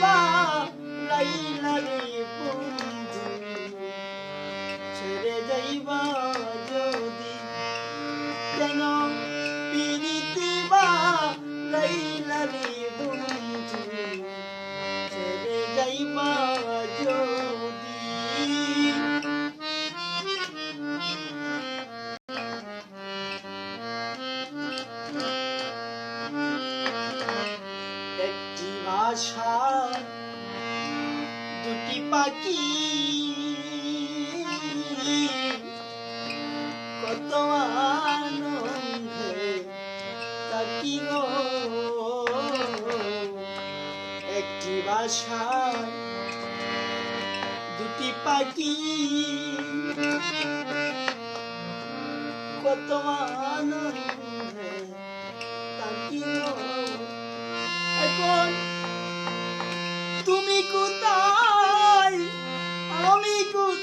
吧，来了你不 ভাষা দুটি পাখি। কত আনন্দে তাকি গো একটি ভাষা দুটি পাখি। কত আনন্দে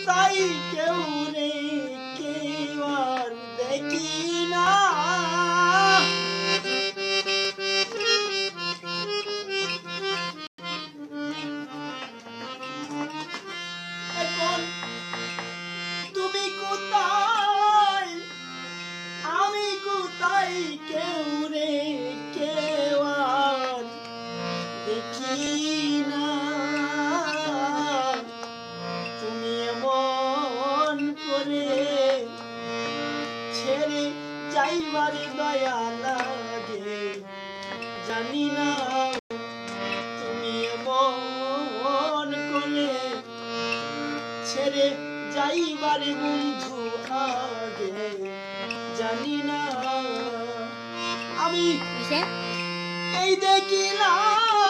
কোথায় কেউ নেই কেউ আর দেখি না। তুমি কোথায়? আমি কোথায় কেউ নেই কেউ দেখি করে ছেড়ে যাইবার দয়া লাগে। জানি না তুমি এমন করে ছেড়ে যাইবার বন্ধু আগে। জানি না আমি এই দেখিলাম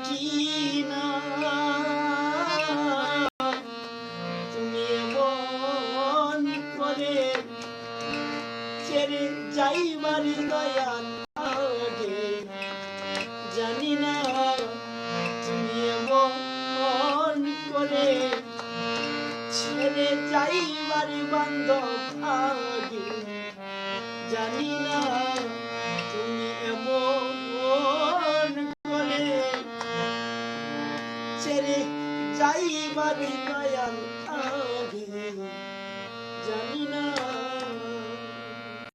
দেখি না তুমি এমন করে ছেড়ে যাইবার দয়া লাগে জানি না তুমি এমন করে আগে জানি না যাইবার দয়াল আগে। জানি না